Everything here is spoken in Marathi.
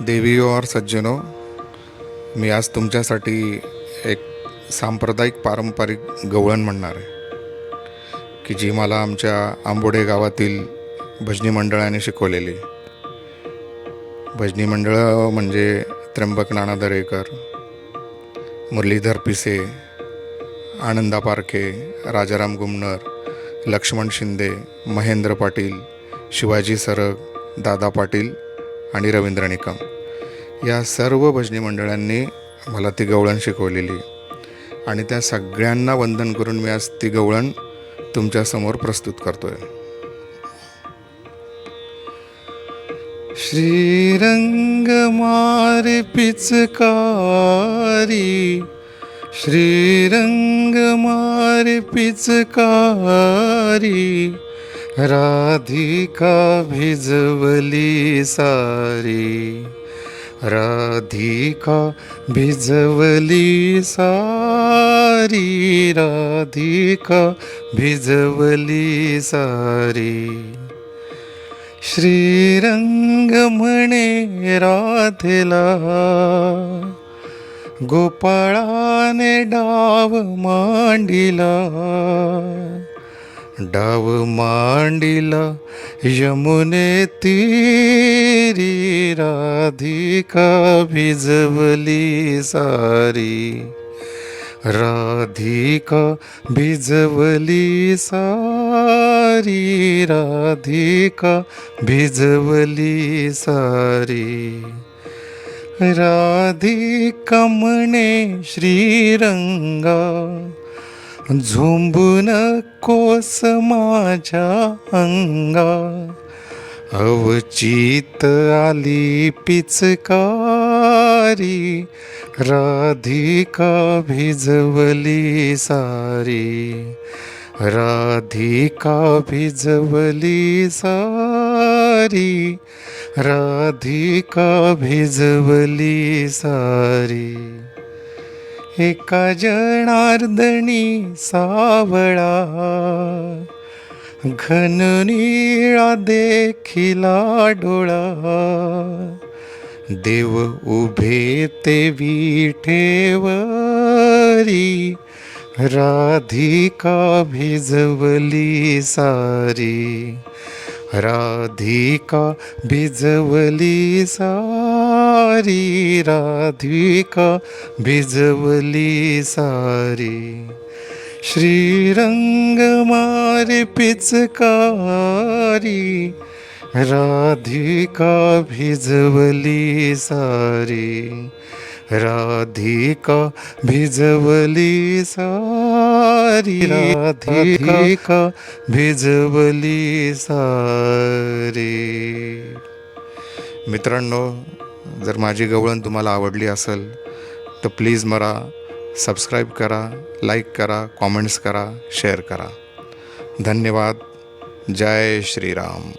देवी हो और सज्जनो हो, मी आज तुमच्यासाठी एक सांप्रदायिक पारंपरिक गवळण म्हणणार आहे की जी मला आमच्या आंबोडे गावातील भजनी मंडळाने शिकवलेली. भजनी मंडळं म्हणजे त्र्यंबक नाना दरेकर मुरलीधर पिसे आनंदा पारखे राजाराम गुमनर लक्ष्मण शिंदे महेंद्र पाटील शिवाजी सरग दादा पाटील आणि रवींद्र निकम. या सर्व भजनी मंडळांनी मला ती गवळण शिकवलेली. आणि त्या सगळ्यांना वंदन करून मी आज ती गवळण तुमच्यासमोर प्रस्तुत करतोय. श्रीरंग मारे पिचकारी. श्रीरंग मारे पिचकारी. राधिका भिजवली सारी. राधिका भिजवली सारी राधिका भिजवली सारी. श्रीरंग म्हणे राधेला गोपाळाने डाव मांडिला. डाव मांडिला यमुने तीरी राधिका भिजवली सारी. राधिका भिजवली सारी राधिका भिजवली सारी. राधिका म्हणे श्रीरंगा झोंबून कोस माझ्या अंगा. अवचित आली पिचकारी राधिका भिजवली सारी. राधिका भिजवली सारी राधिका भिजवली सारी. एका जनार्दनी सावळा. घन निळा देखिला डोळा. देव उभे ते विठेवरी. राधिका भिजवली सारी. राधिका भिजवली सारी. राधिका भिजवली सारी। श्रीरंग मारे पिचकारी राधिका भिजवली सारी। राधिका भिजवली सारी। राधिका भिजवली सारी। मित्रांनो जर माझी गवळण तुम्हाला आवडली असेल तर प्लीज मला सबस्क्राईब करा लाईक करा कॉमेंट्स करा शेअर करा. धन्यवाद. जय श्रीराम.